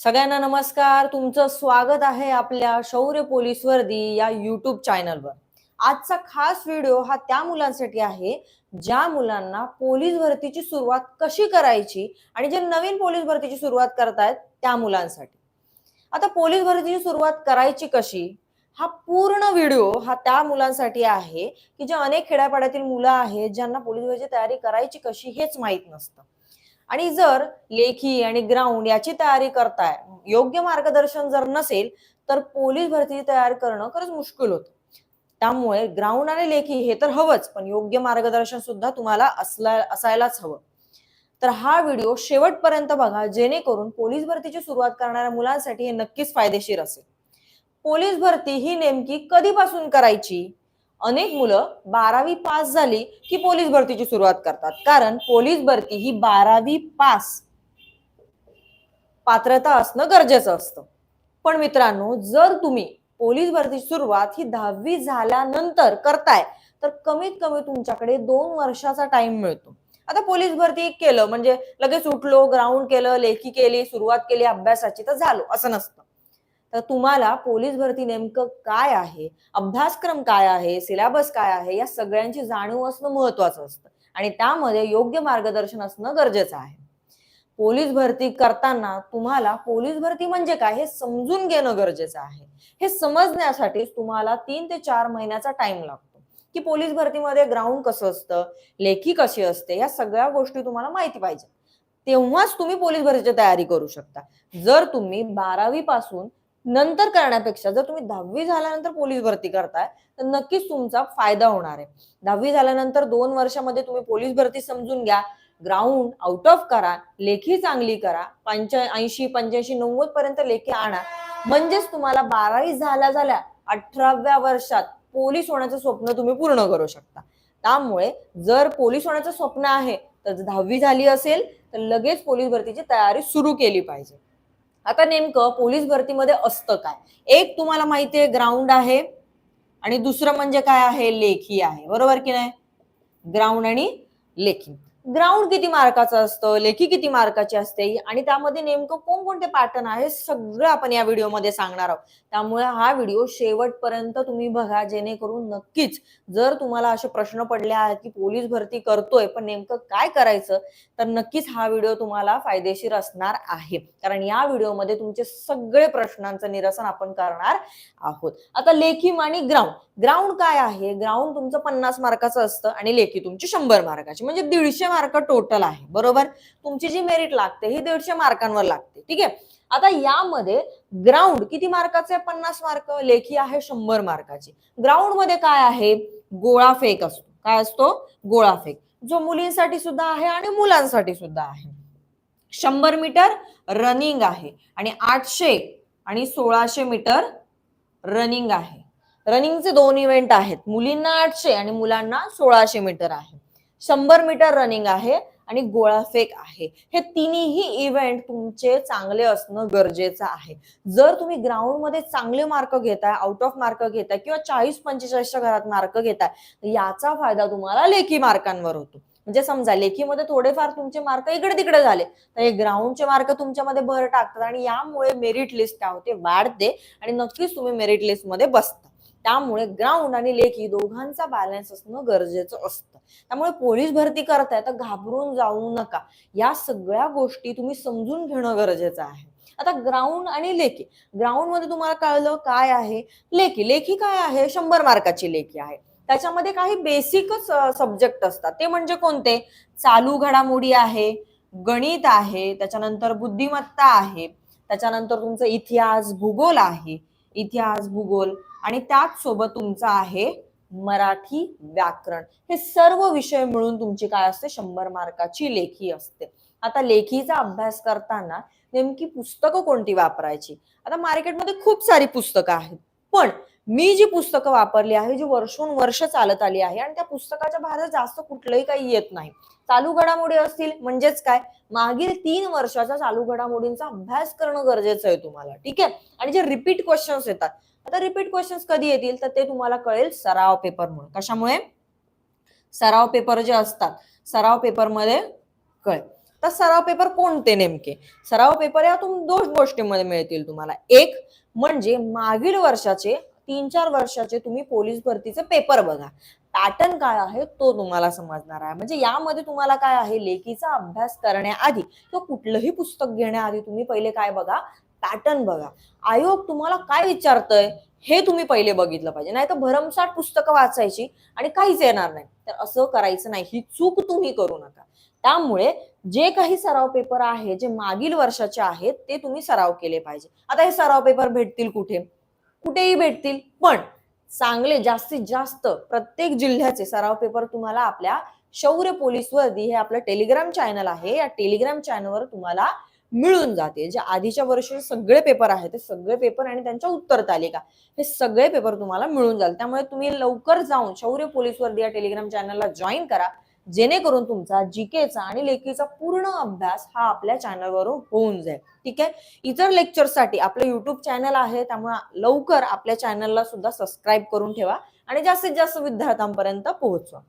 सगळ्यांना नमस्कार. तुमचं स्वागत आहे आपल्या शौर्य पोलीस वर्दी या युट्यूब चॅनलवर आजचा खास व्हिडिओ हा त्या मुलांसाठी आहे ज्या मुलांना पोलीस भरतीची सुरुवात कशी करायची आणि जे नवीन पोलीस भरतीची सुरुवात करतायत त्या मुलांसाठी. आता पोलीस भरतीची सुरुवात करायची कशी? हा पूर्ण व्हिडिओ हा त्या मुलांसाठी आहे की जे अनेक खेड्यापाड्यातील मुलं आहेत ज्यांना पोलीस भरतीची तयारी करायची कशी हेच माहीत नसतं. आणि जर लेखी आणि ग्राउंड याची तयारी करताय योग्य मार्गदर्शन जर नसेल तर पोलीस भरतीची तयारी करणं खरंच मुश्किल होतं. त्यामुळे ग्राउंड आणि लेखी हे तर हवंच पण योग्य मार्गदर्शन सुद्धा तुम्हाला असला असायलाच हवं. तर हा व्हिडिओ शेवटपर्यंत बघा जेणेकरून पोलीस भरतीची सुरुवात करणाऱ्या मुलांसाठी हे नक्कीच फायदेशीर असेल. पोलीस भरती ही नेमकी कधीपासून करायची? अनेक मुलं बारावी पास झाली की पोलीस भरतीची सुरुवात करतात. कारण पोलीस भरती ही बारावी पास पात्रता असणं गरजेचं असतं. पण मित्रांनो जर तुम्ही पोलीस भरतीची सुरुवात ही दहावी झाल्यानंतर करताय तर कमीत कमी तुमच्याकडे दोन वर्षाचा टाइम मिळतो. आता पोलीस भरती केलं म्हणजे लगेच उठलो ग्राउंड केलं लेखी केली सुरुवात केली अभ्यासाची तर झालो असं नसतं. तर तुम्हाला पोलीस भरती नेमकं काय आहे अभ्यासक्रम काय आहे सिलेबस काय आहे या सगळ्यांची जाणीव असणं महत्वाचं असतं. आणि त्यामध्ये योग्य मार्गदर्शन असणं गरजेचं आहे. पोलीस भरती करताना तुम्हाला पोलीस भरती म्हणजे काय हे समजून घेणं गरजेचं आहे. हे समजण्यासाठी तुम्हाला तीन ते चार महिन्याचा टाइम लागतो. की पोलीस भरतीमध्ये ग्राउंड कसं असतं लेखी कशी असते या सगळ्या गोष्टी तुम्हाला माहिती पाहिजे. तेव्हाच तुम्ही पोलीस भरतीची तयारी करू शकता. जर तुम्ही बारावी पासून नंतर करण्यापेक्षा जर तुम्ही दहावी झाल्यानंतर पोलीस भरती करताय तर नक्कीच तुमचा फायदा होणार आहे. दहावी झाल्यानंतर दोन वर्षामध्ये तुम्ही पोलीस भरती समजून घ्या. ग्राउंड आउट ऑफ करा लेखी चांगली करा पंच्या ऐंशी पंच्याऐंशी नव्वद पर्यंत लेखी आणा. म्हणजेच तुम्हाला बारावी झाल्या झाल्या अठराव्या वर्षात पोलीस होण्याचं स्वप्न तुम्ही पूर्ण करू शकता. त्यामुळे जर पोलीस होण्याचं स्वप्न आहे तर दहावी झाली असेल तर लगेच पोलीस भरतीची तयारी सुरू केली पाहिजे. आता नेमकं पोलीस भरतीमध्ये असतं काय? एक तुम्हाला माहिती आहे ग्राउंड आहे आणि दुसरं म्हणजे काय आहे लेखी आहे. बरोबर की नाही? ग्राउंड आणि लेखी. ग्राउंड किती मार्काचं असतं लेखी किती मार्काची असते आणि त्यामध्ये नेमकं कोणकोणते पॅटर्न आहे सगळं आपण या व्हिडिओमध्ये सांगणार आहोत. त्यामुळे हा व्हिडिओ शेवटपर्यंत तुम्ही बघा जेणेकरून नक्कीच जर तुम्हाला असे प्रश्न पडले आहेत की पोलीस भरती करतोय पण नेमकं काय करायचं तर नक्कीच हा व्हिडिओ तुम्हाला फायदेशीर असणार आहे. कारण या व्हिडिओमध्ये तुमचे सगळे प्रश्नांचं निरसन आपण करणार आहोत. आता लेखी आणि ग्राउंड ग्राउंड काय आहे? ग्राउंड तुमचं पन्नास मार्काचं असतं आणि लेखी तुमची शंभर मार्काची. म्हणजे दीडशे मार्क टोटल आहे. बरोबर? तुमची जी मेरिट लागते ही दीडशे मार्कांवर लागते. ठीक आहे? आता यामध्ये ग्राउंड किती मार्काचे पन्नास मार्क. लेखी आहे शंभर मार्काची. ग्राउंडमध्ये काय आहे? गोळा फेक असतो. काय असतो? गोळा फेक जो मुलींसाठी सुद्धा आहे आणि मुलांसाठी सुद्धा आहे. शंभर मीटर रनिंग आहे. आणि आठशे आणि सोळाशे मीटर रनिंग आहे. रनिंगचे दोन इव्हेंट आहेत. मुलींना आठशे आणि मुलांना सोळाशे मीटर आहे. शंभर मीटर रनिंग आहे आणि गोळाफेक आहे. हे तिन्ही इव्हेंट तुमचे चांगले असणं गरजेचं आहे. जर तुम्ही ग्राउंडमध्ये चांगले मार्क घेताय आउट ऑफ मार्क घेताय किंवा चाळीस पंचेचाळीसच्या घरात मार्क घेताय तर याचा फायदा तुम्हाला लेखी मार्कांवर होतो. म्हणजे समजा लेखीमध्ये थोडेफार तुमचे मार्क इकडे तिकडे झाले. तर हे ग्राउंडचे मार्क तुमच्यामध्ये भर टाकतात आणि यामुळे मेरिट लिस्ट काय होते? वाढते आणि नक्कीच तुम्ही मेरिट लिस्टमध्ये बसता. त्यामुळे ग्राउंड आणि लेखी दोघांचा बॅलन्स असणं गरजेचं असतं. त्यामुळे पोलीस भरती करताय तर घाबरून जाऊ नका. या सगळ्या गोष्टी तुम्ही समजून घेणं गरजेचं आहे. आता ग्राउंड आणि लेखी ग्राउंडमध्ये तुम्हाला कळलं काय आहे? लेखी लेखी काय आहे? शंभर मार्काची लेखी आहे. त्याच्यामध्ये काही बेसिकच सब्जेक्ट असतात. ते म्हणजे कोणते? चालू घडामोडी आहे गणित आहे त्याच्यानंतर बुद्धिमत्ता आहे त्याच्यानंतर तुमचं इतिहास भूगोल आहे. इतिहास भूगोल. आणि त्याच सोबत तुमचं आहे मराठी व्याकरण. हे सर्व विषय मिळून तुमची काय असते? शंभर मार्काची लेखी असते. आता लेखीचा अभ्यास करताना नेमकी पुस्तकं कोणती वापरायची? आता मार्केटमध्ये खूप सारी पुस्तकं आहेत. पण मी जी पुस्तकं वापरली आहे जी वर्षोन वर्ष चालत आली आहे आणि त्या पुस्तकाच्या बाहेर जास्त कुठलंही काही येत नाही. चालू घडामोडी असतील म्हणजेच काय? मागील तीन वर्षाच्या चालू घडामोडींचा अभ्यास करणं गरजेचं आहे तुम्हाला. ठीक आहे? आणि जे रिपीट क्वेश्चन्स येतात आता रिपीट क्वेश्चन्स कधी येतील तर ते तुम्हाला कळेल सराव पेपरमुळे कशामुळे? सराव पेपर जे असतात सराव पेपरमध्ये कळेल. तर सराव पेपर कोणते नेमके? सराव पेपर यातून दोन गोष्टीमध्ये मिळतील तुम्हाला. एक म्हणजे मागील वर्षाचे तीन चार वर्षाचे तुम्ही पोलीस भरतीचे पेपर बघा. पॅटर्न काय आहे तो तुम्हाला समजणार आहे. म्हणजे यामध्ये तुम्हाला काय आहे? लेखीचा अभ्यास करण्याआधी किंवा कुठलंही पुस्तक घेण्याआधी तुम्ही पहिले काय बघा? पॅटर्न बघा. आयोग तुम्हाला काय विचारतंय हे तुम्ही पहिले बघितलं पाहिजे. नाही तर भरमसाठ पुस्तकं वाचायची आणि काहीच येणार नाही. तर असं करायचं नाही. ही चूक तुम्ही करू नका. त्यामुळे जे काही सराव पेपर आहे जे मागील वर्षाचे आहेत ते तुम्ही सराव केले पाहिजे. आता हे सराव पेपर भेटतील कुठे? कुठेही भेटतील. पण चांगले जास्तीत जास्त प्रत्येक जिल्ह्याचे सराव पेपर तुम्हाला आपल्या शौर्य पोलीस वर्दी हे आपलं टेलिग्राम चॅनल आहे. या टेलिग्राम चॅनलवर तुम्हाला मिळून जाते. जे आधीच्या वर्षी सगळे पेपर आहेत ते सगळे पेपर आणि त्यांच्या उत्तर तालिका हे सगळे पेपर तुम्हाला मिळून जाईल त्यामुळे तुम्ही लवकर जाऊन शौर्य पोलीस वर्दी या टेलिग्राम चॅनलला जॉईन करा. जेणेकरून तुमचा जीकेचा आणि लेखीचा पूर्ण अभ्यास हा आपल्या चॅनलवरून होऊन जाईल. ठीक आहे? इतर लेक्चरसाठी आपलं युट्यूब चॅनल आहे. त्यामुळे लवकर आपल्या चॅनलला सुद्धा सबस्क्राईब करून ठेवा. आणि जास्तीत जास्त विद्यार्थ्यांपर्यंत पोहोचवा.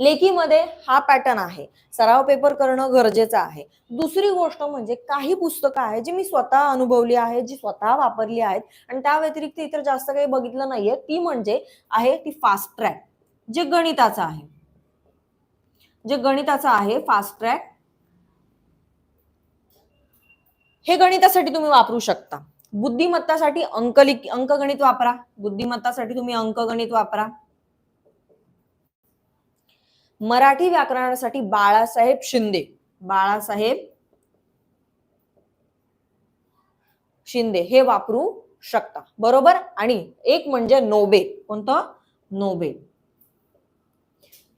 लेखीमध्ये हा पॅटर्न आहे. सराव पेपर करणं गरजेचं आहे. दुसरी गोष्ट म्हणजे काही पुस्तकं आहेत जी मी स्वतः अनुभवली आहे जी स्वतः वापरली आहेत आणि त्या व्यतिरिक्त इतर जास्त काही बघितलं नाहीये. ती म्हणजे आहे ती फास्ट ट्रॅक जे गणिताचं आहे. जे गणिताचं आहे फास्ट ट्रॅक हे गणितासाठी तुम्ही वापरू शकता. बुद्धिमत्तासाठी अंकलिक अंकगणित वापरा. बुद्धिमत्तासाठी तुम्ही अंकगणित वापरा. मराठी व्याकरणासाठी बाळासाहेब शिंदे. बाळासाहेब शिंदे. हे वापरू शकता. बरोबर? आणि एक म्हणजे नोबे कोणतं? नोबे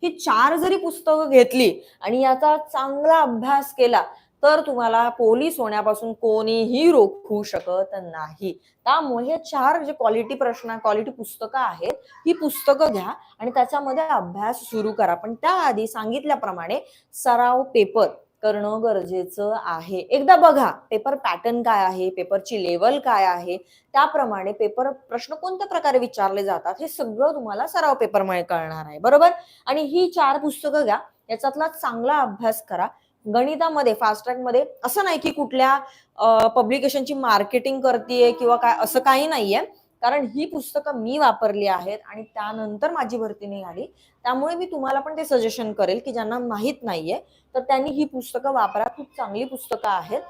ही चार जरी पुस्तकं घेतली आणि याचा चांगला अभ्यास केला तर तुम्हाला पोलीस होण्यापासून कोणीही रोखू शकत नाही. त्यामुळे हे चार जे क्वालिटी प्रश्न क्वालिटी पुस्तकं आहेत ही पुस्तकं घ्या आणि त्याच्यामध्ये अभ्यास सुरू करा. पण त्याआधी सांगितल्याप्रमाणे सराव पेपर करणं गरजेचं आहे. एकदा बघा पेपर पॅटर्न काय आहे पेपरची लेवल काय आहे त्याप्रमाणे पेपर प्रश्न कोणत्या प्रकारे विचारले जातात हे सगळं तुम्हाला सराव पेपरमुळे कळणार आहे. बरोबर? आणि ही चार पुस्तकं घ्या याच्यातला चांगला अभ्यास करा. गणितामध्ये फास्ट ट्रॅकमध्ये असं नाही की कुठल्या पब्लिकेशनची मार्केटिंग करते किंवा काय असं काही नाहीये. कारण ही पुस्तकं मी वापरली आहेत आणि त्यानंतर माझी भरती निघाली. त्यामुळे मी तुम्हाला पण ते सजेशन करेल की ज्यांना माहीत नाहीये तर त्यांनी ही पुस्तकं वापरा. खूप चांगली पुस्तकं आहेत.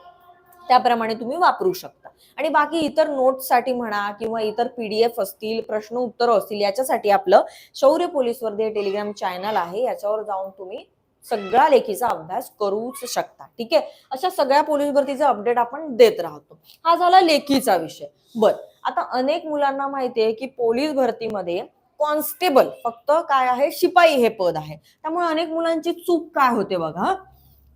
त्याप्रमाणे तुम्ही वापरू शकता. आणि बाकी इतर नोट्ससाठी म्हणा किंवा इतर पीडीएफ असतील प्रश्न उत्तर असतील याच्यासाठी आपलं शौर्य पोलीस वर्दी टेलिग्राम चॅनल आहे. याच्यावर जाऊन तुम्ही सगळ्या लेखीचा अभ्यास करूच शकता. ठीक आहे? अशा सगळ्या पोलीस भरतीचा अपडेट आपण देत राहतो. हा झाला लेखीचा विषय. बर आता अनेक मुलांना माहितीये की पोलीस भरतीमध्ये कॉन्स्टेबल फक्त काय आहे? शिपाई हे पद आहे. त्यामुळे अनेक मुलांची चूक काय होते बघा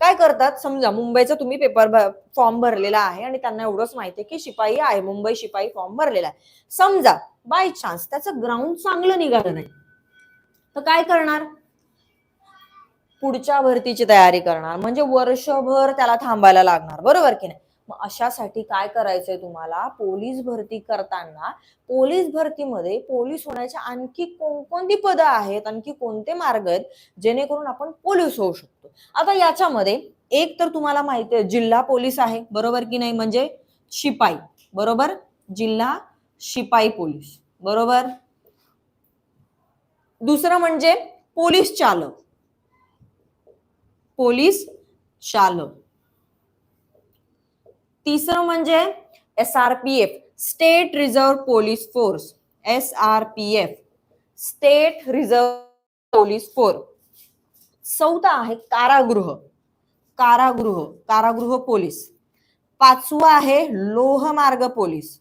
काय करतात? समजा मुंबईचा तुम्ही पेपर फॉर्म भरलेला आहे आणि त्यांना एवढंच माहितीये की शिपाई आहे मुंबई शिपाई फॉर्म भरलेला आहे. समजा बाय चान्स त्याचं ग्राउंड चांगलं निघालं नाही. तर काय करणार? पुढच्या भरतीची तयारी करणार. म्हणजे वर्षभर त्याला थांबायला लागणार. बरोबर की नाही? मग अशासाठी काय करायचंय तुम्हाला? पोलीस भरती करताना पोलीस भरतीमध्ये पोलीस होण्याच्या आणखी कोणकोणती पदं आहेत? आणखी कोणते मार्ग आहेत? जेणेकरून आपण पोलीस होऊ शकतो. आता याच्यामध्ये एक तर तुम्हाला माहिती आहे जिल्हा पोलीस आहे. बरोबर की नाही? म्हणजे शिपाई. बरोबर? जिल्हा शिपाई पोलीस. बरोबर? दुसरं म्हणजे पोलीस चालक. पोलीस चालक तिसरं म्हणजे S R P F state reserve police force S R P F state reserve police force चौथा आहे कारागृह. कारागृह कारागृह पोलीस. पाचवा आहे लोहमार्ग पोलीस.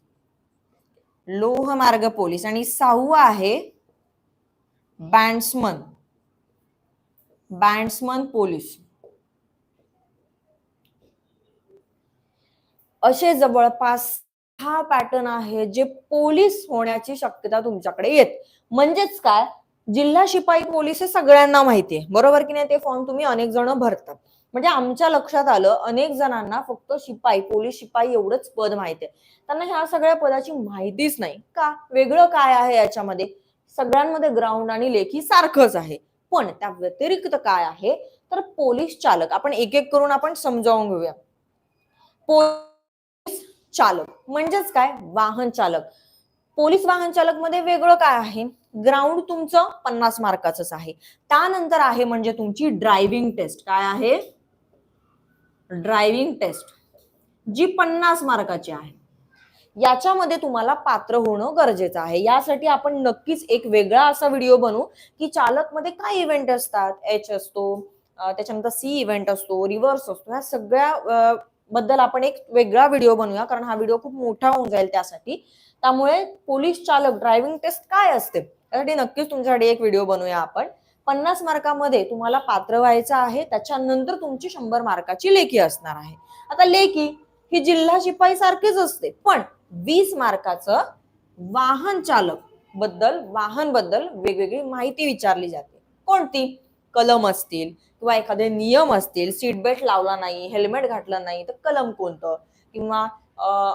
लोहमार्ग पोलीस. आणि सहावा आहे बँड्समन. Bandsman police. असे जवळपास हा पॅटर्न आहे जे पोलीस होण्याची शक्यता तुमच्याकडे येत. म्हणजेच काय? जिल्हा शिपाई पोलीस हे सगळ्यांना माहितीये बरोबर की नाही? ते फॉर्म तुम्ही अनेक जण भरतात. म्हणजे आमच्या लक्षात आलं अनेक जणांना फक्त शिपाई पोलीस शिपाई एवढंच पद माहिती आहे. त्यांना ह्या सगळ्या पदाची माहितीच नाही. का? वेगळं काय आहे याच्यामध्ये? सगळ्यांमध्ये ग्राउंड आणि लेखी सारखंच आहे. पण त्या व्यतिरिक्त काय आहे? तर पोलीस चालक. आपण एक एक करून आपण समजावून घेऊया. पोलीस चालक. म्हणजेच काय? वाहन चालक. पोलीस वाहन चालकमध्ये वेगळं काय आहे? ग्राउंड तुमचं पन्नास मार्काचंच आहे. त्यानंतर आहे म्हणजे तुमची ड्रायव्हिंग टेस्ट काय आहे? ड्रायव्हिंग टेस्ट जी पन्नास मार्काची आहे. याच्यामध्ये तुम्हाला पात्र होणं गरजेचं आहे. यासाठी आपण नक्कीच एक वेगळा असा व्हिडिओ बनवू की चालकमध्ये काय इव्हेंट असतात? एच असतो त्याच्यानंतर सी इव्हेंट असतो रिव्हर्स असतो. ह्या सगळ्या बद्दल आपण एक वेगळा व्हिडिओ बनवूया कारण हा व्हिडिओ खूप मोठा होऊन जाईल त्यासाठी. त्यामुळे पोलीस चालक ड्रायव्हिंग टेस्ट काय असते त्यासाठी नक्कीच तुमच्यासाठी एक व्हिडिओ बनवूया आपण. पन्नास मार्कामध्ये तुम्हाला पात्र व्हायचं आहे त्याच्यानंतर तुमची शंभर मार्काची लेखी असणार आहे. आता लेखी ही जिल्हा शिपाई सारखीच असते पण वीस मार्काचं वाहन चालकबद्दल वाहनबद्दल वेगवेगळी माहिती विचारली जाते. कोणती? कलम असतील किंवा एखादे नियम असतील सीट बेल्ट लावला नाही हेल्मेट घातलं नाही तर कलम कोणतं? किंवा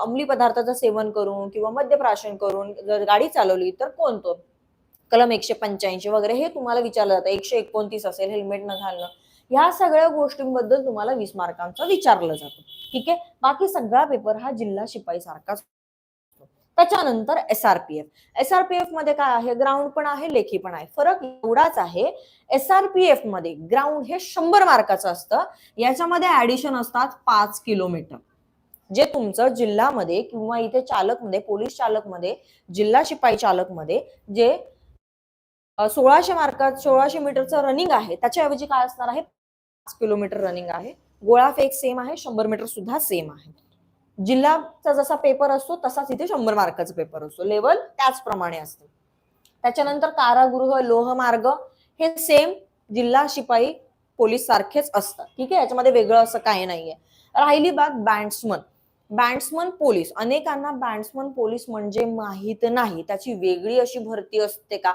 अंमली पदार्थाचं सेवन करून किंवा मद्यप्राशन करून जर गाडी चालवली तर कोणतं? कलम एकशे पंच्याऐंशी वगैरे हे तुम्हाला विचारलं जातं. एकशे एकोणतीस असेल हेल्मेट न घालणं. ह्या सगळ्या गोष्टींबद्दल तुम्हाला वीस मार्कांचं विचारलं जातं. ठीक आहे? बाकी सगळा पेपर हा जिल्हा शिपाई सारखाच असतो. त्याच्यानंतर एसआरपीएफ एसआरपीएफमध्ये काय आहे? ग्राउंड पण आहे लेखी पण आहे. फरक एवढाच आहे एसआरपीएफमध्ये ग्राउंड हे शंभर मार्काचं असतं. याच्यामध्ये ऍडिशन असतात पाच किलोमीटर जे तुमचं जिल्हामध्ये किंवा इथे चालकमध्ये पोलीस चालकमध्ये जिल्हा शिपाई चालकमध्ये जे सोळाशे मार्कात सोळाशे मीटरचं रनिंग आहे त्याच्याऐवजी काय असणार आहे? पाच किलोमीटर रनिंग आहे. गोळा फेक सेम आहे शंभर मीटर सुद्धा सेम आहे. जिल्हाचा जसा पेपर असतो तसाच इथे शंभर मार्काचा पेपर असतो. लेवल त्याचप्रमाणे असते. त्याच्यानंतर कारागृह लोहमार्ग हे सेम जिल्हा शिपाई पोलीस सारखेच असतात. ठीक आहे? याच्यामध्ये वेगळं असं काही नाहीये. राहिली बात बँड्समन बँड्समन पोलीस अनेकांना बँड्समन पोलीस म्हणजे माहीत नाही. त्याची वेगळी अशी भरती असते का?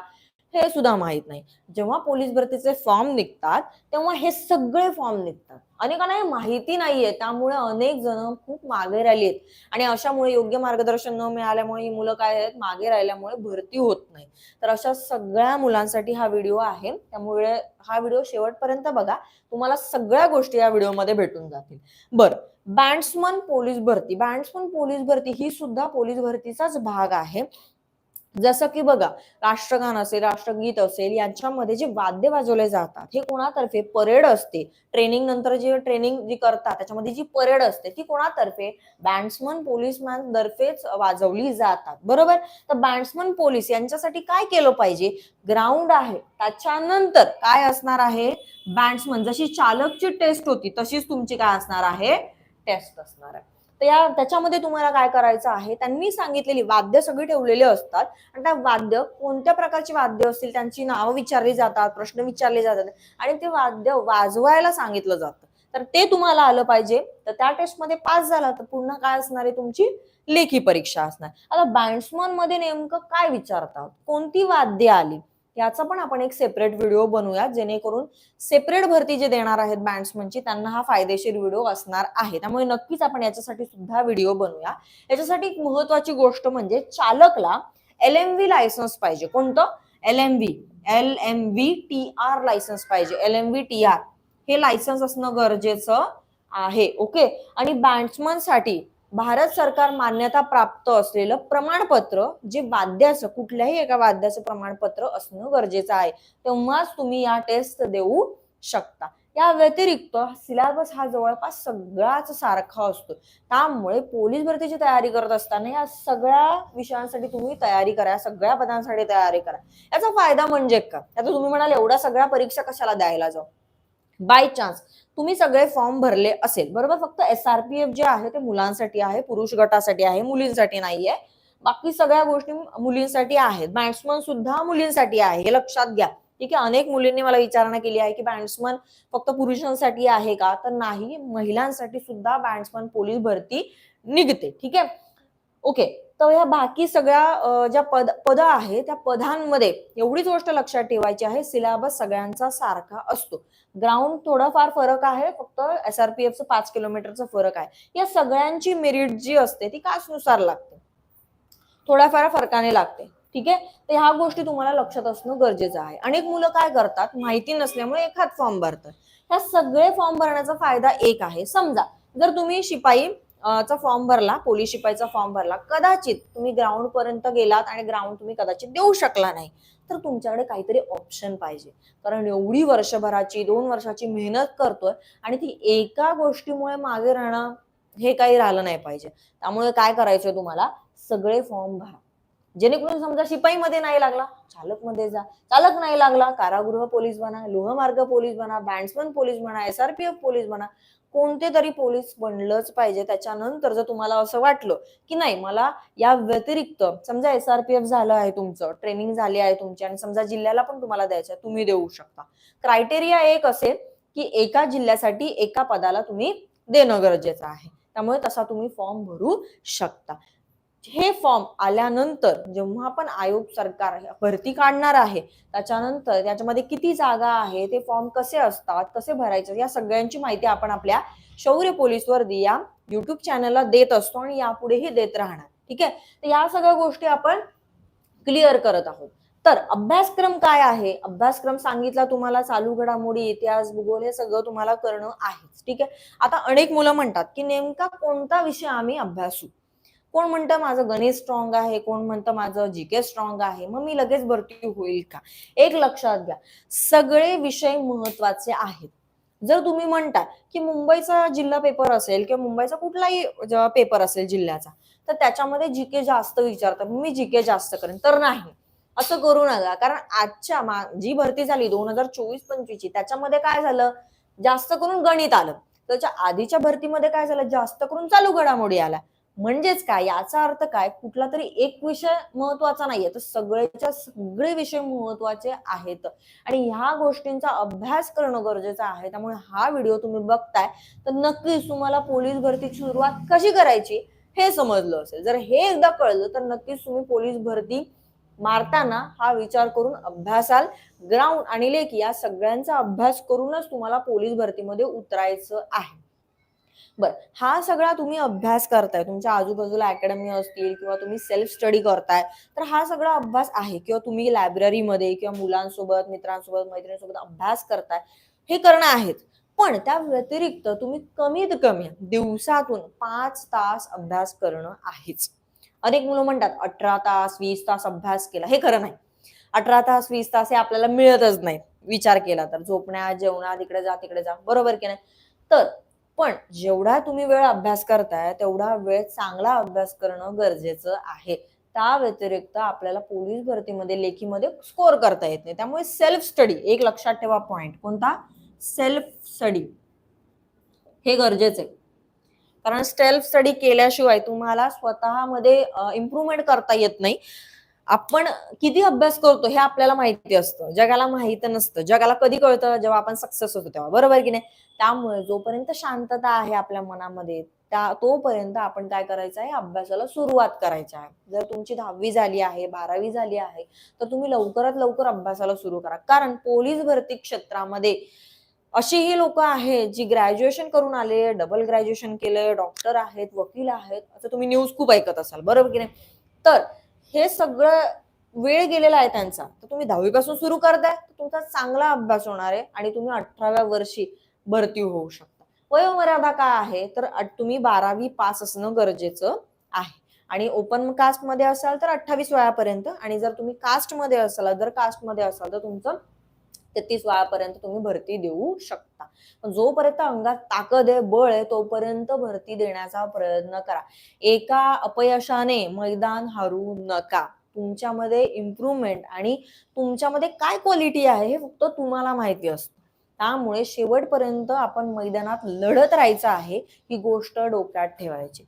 हे सुद्धा माहीत नाही. जेव्हा पोलीस भरतीचे फॉर्म निघतात तेव्हा हे सगळे फॉर्म निघतात. अनेकांना हे माहिती नाहीये. त्यामुळे अनेक जण खूप मागे राहिली आहेत आणि अशामुळे योग्य मार्गदर्शन न मिळाल्यामुळे ही मुलं काय आहेत? मागे राहिल्यामुळे भरती होत नाही तर अशा सगळ्या मुलांसाठी हा व्हिडिओ आहे. त्यामुळे हा व्हिडिओ शेवटपर्यंत बघा. तुम्हाला सगळ्या गोष्टी या व्हिडिओमध्ये भेटून जातील. बरं. बँड्समन पोलीस भरती. बँड्समन पोलीस भरती ही सुद्धा पोलीस भरतीचाच भाग आहे. जसं की बघा राष्ट्रगान असेल राष्ट्रगीत असेल यांच्यामध्ये जे वाद्य वाजवले जातात हे कोणातर्फे परेड असते. ट्रेनिंग नंतर जे ट्रेनिंग जी करतात त्याच्यामध्ये जी परेड असते ती कोणातर्फे? बँड्समन पोलीसमॅन तर्फेच वाजवली जातात. बरोबर? तर बँड्समन पोलीस यांच्यासाठी काय केलं पाहिजे? ग्राउंड आहे. त्याच्यानंतर काय असणार आहे? बँड्समन जशी चालकची टेस्ट होती तशीच तुमची काय असणार आहे? टेस्ट असणार आहे. तर या त्याच्यामध्ये तुम्हाला काय करायचं आहे त्यांनी सांगितलेली वाद्य सगळी ठेवलेली असतात. आणि त्या वाद्य कोणत्या प्रकारची वाद्य असतील त्यांची नावं विचारली जातात प्रश्न विचारले जातात. आणि ते वाद्य वाजवायला सांगितलं जातं. तर ते तुम्हाला आलं पाहिजे. तर त्या टेस्टमध्ये पास झाला तर पुन्हा काय असणार आहे तुमची? लेखी परीक्षा असणार. आता बँड्समनमध्ये नेमकं काय विचारतात? कोणती वाद्य आली? याचा पण आपण एक सेपरेट व्हिडिओ बनवूया जेणेकरून सेपरेट भरती जे देणार आहेत बँड्समनची म्हणजे त्यांना हा फायदेशीर व्हिडिओ असणार आहे. त्यामुळे नक्कीच आपण याच्यासाठी सुद्धा व्हिडिओ बनवूया. याच्यासाठी एक महत्वाची गोष्ट म्हणजे चालकला एल एम व्ही लायसन्स पाहिजे. कोणतं? L M V L M V T R licence पाहिजे. L M V T R हे लायसन्स असणं गरजेचं आहे. ओके आणि बँड्समनसाठी भारत सरकार मान्यता प्राप्त असलेलं प्रमाणपत्र जे वाद्याचं कुठल्याही एका वाद्याचं प्रमाणपत्र असणं गरजेचं आहे तेव्हाच तुम्ही या टेस्ट देऊ शकता. या व्यतिरिक्त सिलेबस हा जवळपास सगळाच सारखा असतो. त्यामुळे पोलीस भरतीची तयारी करत असताना या सगळ्या विषयांसाठी तुम्ही तयारी करा सगळ्या पदांसाठी तयारी करा. याचा फायदा म्हणजे का आता तुम्ही म्हणाल एवढ्या सगळ्या परीक्षा कशाला द्यायला जाऊ? बाय चान्स तुम्ही सगळे फॉर्म भरले असेल बरोबर? फक्त एसआरपीएफ जे आहे ते मुलांसाठी आहे पुरुष गटासाठी आहे मुलींसाठी नाहीये. बाकी सगळ्या गोष्टी मुलींसाठी आहेत. बॅट्समन सुद्धा मुलींसाठी आहे हे लक्षात घ्या. ठीक आहे? अनेक मुलींनी मला विचारणा केली आहे की बॅट्समन फक्त पुरुषांसाठी आहे का? तर नाही महिलांसाठी सुद्धा बॅट्समन पोलीस भरती निघते. ठीक आहे? ओके तर ह्या बाकी सगळ्या ज्या पद पद आहे त्या पदांमध्ये एवढीच गोष्ट लक्षात ठेवायची आहे सिलेबस सगळ्यांचा सारखा असतो. ग्राउंड थोडाफार फरक आहे फक्त एस आर पी एसआरपीएफचं पाच किलोमीटरचा फरक आहे. या सगळ्यांची मेरिट जी असते ती कास्टनुसार लागते. थोड्याफार फरकाने लागते. ठीक आहे? तर ह्या गोष्टी तुम्हाला लक्षात असणं गरजेचं आहे. अनेक मुलं काय करतात माहिती नसल्यामुळे एखाद फॉर्म भरतात. ह्या सगळे फॉर्म भरण्याचा फायदा एक आहे. समजा जर तुम्ही शिपाई चा फॉर्म भरला पोलीस शिपाईचा फॉर्म भरला कदाचित तुम्ही ग्राउंड पर्यंत गेलात आणि ग्राउंड तुम्ही कदाचित देऊ शकला नाही तर तुमच्याकडे काहीतरी ऑप्शन पाहिजे. कारण एवढी वर्षभराची दोन वर्षाची मेहनत करतोय आणि ती एका गोष्टीमुळे मागे राहणं हे काही राहिलं नाही पाहिजे. त्यामुळे काय करायचंय तुम्हाला? सगळे फॉर्म भरा. जेणेकरून समजा शिपाई मध्ये नाही लागला चालकमध्ये जा. चालक नाही लागला कारागृह पोलीस बना लोहमार्ग पोलीस बना बँड्समन पोलीस बना एसआरपीएफ पोलीस बना. कोणते तरी पोलीस बनलंच पाहिजे त्याच्यानंतर जर तुम्हाला असं वाटलं की नाही मला या व्यतिरिक्त समजा एस आर पी एफ झालं आहे तुमचं ट्रेनिंग झाली आहे तुमची आणि समजा जिल्ह्याला पण तुम्हाला द्यायचं आहे तुम्ही देऊ शकता. क्रायटेरिया एक असेल की एका जिल्ह्यासाठी एका पदाला तुम्ही देणं गरजेचं आहे. त्यामुळे तसा तुम्ही फॉर्म भरू शकता. हे फॉर्म आल्यानंतर जेव्हा पण आयोग सरकार भरती काढणार आहे त्याच्यानंतर त्याच्यामध्ये किती जागा आहे ते फॉर्म कसे असतात कसे भरायचे या सगळ्यांची माहिती आपण आपल्या शौर्य पोलीस वर्दी या युट्यूब चॅनलला देत असतो आणि यापुढेही देत राहणार. ठीक आहे? तर या सगळ्या गोष्टी आपण क्लिअर करत आहोत. तर अभ्यासक्रम काय आहे? अभ्यासक्रम सांगितला तुम्हाला चालू घडामोडी इतिहास भूगोल हे सगळं तुम्हाला करणं आहेच. ठीक आहे? आता अनेक मुलं म्हणतात की नेमका कोणता विषय आम्ही अभ्यासू? कोण म्हणतं माझं गणित स्ट्रॉंग आहे? कोण म्हणतं माझं जीके स्ट्रॉंग आहे? मग मी लगेच भरती होईल का? एक लक्षात घ्या. सगळे विषय महत्त्वाचे आहेत. जर तुम्ही म्हणता की मुंबईचा जिल्हा पेपर असेल किंवा मुंबईचा कुठलाही पेपर असेल जिल्ह्याचा तर त्याच्यामध्ये जीके जास्त विचारतात. मी जीके जास्त करेन. तर नाही. असं करू नका. कारण आजच्या मा- जी भरती झाली दोन हजार चोवीस पंचवीसची त्याच्यामध्ये काय झालं? जास्त करून गणित आलं. त्याच्या आधीच्या भरतीमध्ये काय झालं? जास्त करून चालू घडामोडी आल्या. म्हणजेच काय? याचा अर्थ काय? कुठला तरी एक विषय महत्त्वाचा नाहीये. तर सगळ्याच्या सगळे विषय महत्त्वाचे आहेत. आणि ह्या गोष्टींचा अभ्यास करणं गरजेचं आहे. त्यामुळे हा व्हिडिओ तुम्ही बघताय तर नक्कीच तुम्हाला पोलीस भरतीची सुरुवात कशी करायची हे समजलं असेल. जर हे एकदा कळलं तर नक्कीच तुम्ही पोलीस भरती मारताना हा विचार करून अभ्यासाल. ग्राउंड आणि लेखी या सगळ्यांचा अभ्यास करूनच तुम्हाला पोलीस भरतीमध्ये उतरायचं आहे. बर हा सगळा तुम्ही अभ्यास करताय तुमच्या आजूबाजूला अकॅडमी असतील किंवा तुम्ही सेल्फ स्टडी करताय तर हा सगळा अभ्यास आहे किंवा तुम्ही लायब्ररीमध्ये किंवा मुलांसोबत मित्रांसोबत मैत्रिणींसोबत अभ्यास करताय हे करणं आहेच पण त्या व्यतिरिक्त तुम्ही कमीत कमी दिवसातून पाच तास अभ्यास करणं आहेच. अनेक मुलं म्हणतात अठरा तास वीस तास अभ्यास केला हे खरं नाही. अठरा तास वीस तास हे आपल्याला मिळतच नाही. विचार केला तर झोपण्या जेवणा तिकडे जा तिकडे जा बरोबर की नाही? तर पण जेवढा तुम्ही वेळ अभ्यास करताय तेवढा वेळ चांगला अभ्यास करणं गरजेचं आहे. त्या व्यतिरिक्त आपल्याला पोलीस भरतीमध्ये लेखीमध्ये स्कोर करता येत नाही. त्यामुळे सेल्फ स्टडी एक लक्षात ठेवा पॉइंट कोणता? सेल्फ स्टडी हे गरजेचं आहे. कारण सेल्फ स्टडी केल्याशिवाय तुम्हाला स्वतःमध्ये इम्प्रुव्हमेंट करता येत नाही. आपण किती अभ्यास करतो हे आपल्याला माहिती असतं. जगाला माहीत नसतं. जगाला कधी कळतं? जेव्हा आपण सक्सेस होतो तेव्हा. बरोबर की नाही? त्यामुळे जोपर्यंत शांतता आहे आपल्या मनामध्ये त्या तोपर्यंत आपण काय करायचं आहे? अभ्यासाला सुरुवात करायची आहे. जर तुमची दहावी झाली आहे बारावी झाली आहे तर तुम्ही लवकरात लवकर अभ्यासाला सुरू करा. कारण पोलीस भरती क्षेत्रामध्ये अशीही लोक आहेत जी ग्रॅज्युएशन करून आले डबल ग्रॅज्युएशन केले डॉक्टर आहेत वकील आहेत. असं तुम्ही न्यूज खूप ऐकत असाल. बरोबर की नाही? तर हे सगळं वेळ गेलेला आहे त्यांचा. तर तुम्ही दहावीपासून सुरू करताय तर तुमचा चांगला अभ्यास होणार आहे आणि तुम्ही अठराव्या वर्षी भरती होऊ शकता. वयोमर्यादा काय आहे? तर तुम्ही बारावी पास असणं गरजेचं आहे. आणि ओपन कास्टमध्ये असाल तर अठ्ठावीस वयापर्यंत आणि जर तुम्ही कास्टमध्ये असाल अदर कास्टमध्ये असाल तर तुमचं तेहतीस वयापर्यंत तुम्ही भरती देऊ शकता. पण जोपर्यंत अंगात ताकद आहे बळ आहे तोपर्यंत भरती देण्याचा प्रयत्न करा. एका अपयशाने मैदान हरू नका. तुमच्यामध्ये इम्प्रुव्हमेंट आणि तुमच्यामध्ये काय क्वालिटी आहे हे फक्त तुम्हाला माहिती असतं. त्यामुळे शेवटपर्यंत आपण मैदानात लढत राहायचं आहे ही गोष्ट डोक्यात ठेवायची.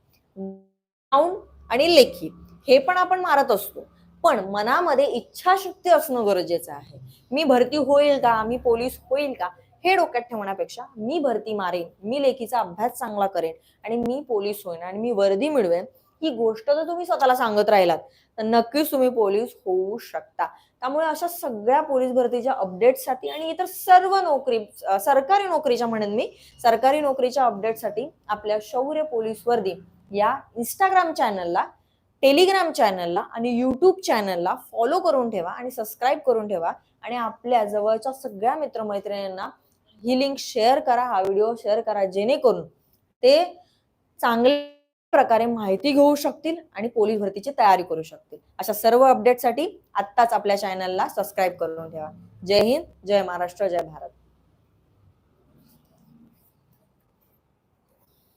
आणि लेखी हे पण आपण मारत असतो. पण मनामध्ये इच्छाशक्ती असणं गरजेचं आहे. मी भरती होईल का? मी पोलीस होईल का? हे डोक्यात ठेवण्यापेक्षा मी भरती मारेन मी लेखीचा अभ्यास चांगला करेन आणि मी पोलीस होईन आणि मी वर्दी मिळवेन ही गोष्ट जर तुम्ही स्वतःला सांगत राहिलात. तर नक्कीच तुम्ही पोलीस होऊ शकता. त्यामुळे अशा सगळ्या पोलीस भरतीच्या अपडेटसाठी आणि इतर सर्व नोकरी सरकारी नोकरीच्या म्हणेन मी सरकारी नोकरीच्या अपडेटसाठी आपल्या शौर्य पोलीस वर्दी या इंस्टाग्राम चॅनलला टेलिग्राम चॅनलला आणि युट्यूब चॅनलला फॉलो करून ठेवा आणि सबस्क्राईब करून ठेवा. आणि आपल्या जवळच्या सगळ्या मित्रमैत्रिणींना ही लिंक शेअर करा हा व्हिडिओ शेअर करा जेणेकरून ते चांगल्या प्रकारे माहिती घेऊ शकतील आणि पोलीस भरतीची तयारी करू शकतील. अशा सर्व अपडेटसाठी आत्ताच आपल्या चॅनलला सबस्क्राईब करून ठेवा. जय हिंद जय महाराष्ट्र जय भारत.